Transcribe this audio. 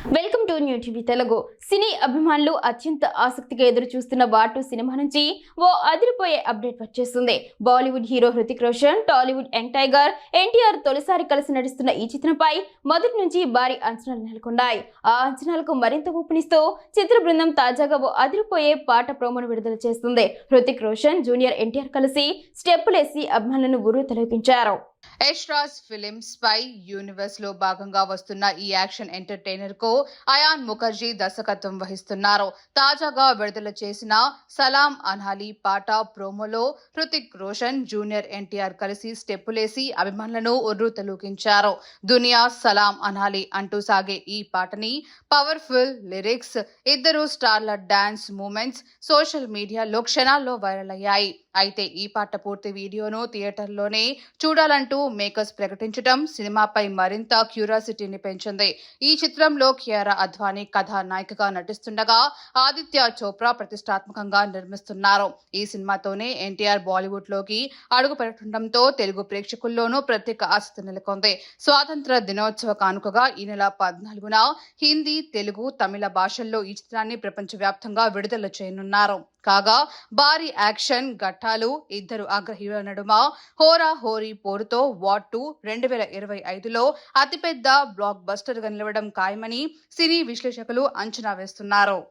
Welcome to new TV Telugu. సినీ అభిమానులు అత్యంత ఆసక్తిగా ఎదురు చూస్తున్న వాటు సినిమా నుంచి ఓ అదిరిపోయే అప్డేట్ వచ్చేస్తుంది Bollywood hero Hrithik Roshan Tollywood young tiger NTR తొలిసారి కలిసి నటిస్తున్న ఈ చిత్రంపై మొదటి నుంచి భారీ అంచనాలు నెలకొన్నాయి. ఆ అంచనాలకు మరింత ఊపునిస్తూ చిత్ర బృందం తాజాగా ఓ అదిరిపోయే పాట ప్రోమోను విడుదల చేస్తుంది హృతిక్ రోషన్ జూనియర్ ఎన్టీఆర్ కలిసి స్టెప్పులేసి అభిమానులను గురువు తొలగించారు యష్రాజ్ ఫిలిం స్పై యూనివర్స్లో భాగంగా వస్తున్న ఈ యాక్షన్ ఎంటర్టైనర్కు అయాన్ ముఖర్జీ దర్శకత్వం వహిస్తున్నారు. తాజాగా విడుదల చేసిన సలాం అన్హాలి పాట ప్రోమోలో హృతిక్ రోషన్ జూనియర్ ఎన్టీఆర్ కలిసి స్టెప్పులేసి అభిమానులను ఉర్రూతలూకించారు. దునియా సలాం అన్హాలి అంటూ సాగే ఈ పాటని పవర్ఫుల్ లిరిక్స్ ఇద్దరు స్టార్ల డాన్స్ మూమెంట్స్ సోషల్ మీడియాలో క్షణాల్లో వైరల్ అయ్యాయి. అయితే ఈ పాట పూర్తి వీడియోను థియేటర్లోనే చూడాలంటూ మేకర్స్ ప్రకటించడం సినిమాపై మరింత క్యూరియాసిటీని పెంచింది. ఈ చిత్రంలో కియారా అద్వానీ కథానాయికగా నటిస్తుండగా ఆదిత్య చోప్రా ప్రతిష్టాత్మకంగా నిర్మిస్తున్నారు. ఈ సినిమాతోనే ఎన్టీఆర్ బాలీవుడ్లోకి అడుగు పెట్టడంతో తెలుగు ప్రేక్షకుల్లోనూ ప్రత్యేక ఆసక్తి నెలకొంది. స్వాతంత్ర దినోత్సవ కానుకగా ఈ నెల పద్నాలుగున హిందీ తెలుగు తమిళ భాషల్లో ఈ చిత్రాన్ని ప్రపంచవ్యాప్తంగా విడుదల చేయనున్నారు. కాగా భారీ యాక్షన్ ఘట్టాలు ఇద్దరు అగ్ర నడుమ హోరా హోరీ పోరుతో వాట్ టూ రెండు వేల ఇరవై ఐదులో అతిపెద్ద బ్లాక్ బస్టర్గా నిలవడం ఖాయమని సినీ విశ్లేషకులు అంచనా వేస్తున్నారు.